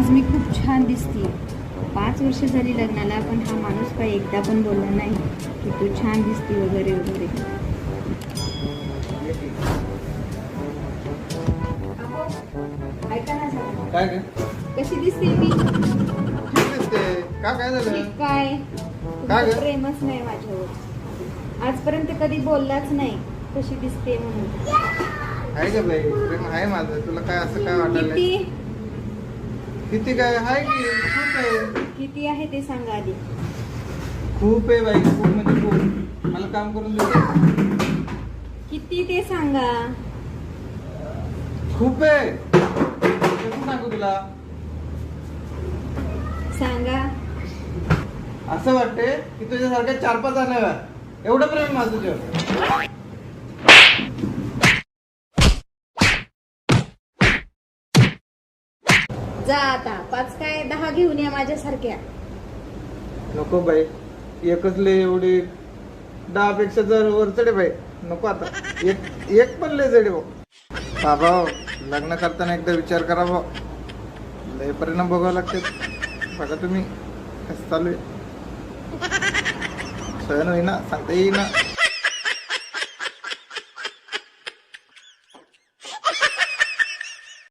आज मी खूप छान दिसते पाच वर्ष झाली लग्नाला पण हा माणूस काही एकदा पण बोलला नाही की तू छान दिसते वगैरे वगैरे. ऐका ना जरा. काय काय कशी दिसते मी? ठीक दिसते. का काय झालं? काय? काय? प्रेमच नाही माझ्यावर. आजपर्यंत कधी बोललाच नाही कशी दिसते म्हणून. आहे का बाई प्रेम आहे माझं. तुला काय असं काय वाटायला किती काय आहे की? खूप आहे. किती आहे ते सांगा आधी. खूप आहे बाई खूप म्हणजे खूप. मला काम करून देते किती ते सांगा. खूप आहे. कसं सांगू तुला? सांगा. असं वाटते की तुझ्यासारख्या चार पाच जण एवढं प्रेम माझं तुझ्यावर. जा आता पाच काय दहा घेऊन या माझ्यासारख्या. नको बाई एकच लय एवढी दहा पेक्षा जर वरचडे बाई नको आता. एक एक पण लय जडे भाऊ. बाबा हो, लग्न करताना एकदा विचार करा भाऊ. लय परिणाम बघावं लागते बघा तुम्ही कसं चालू आहे. सहन होईना सांगता येईना.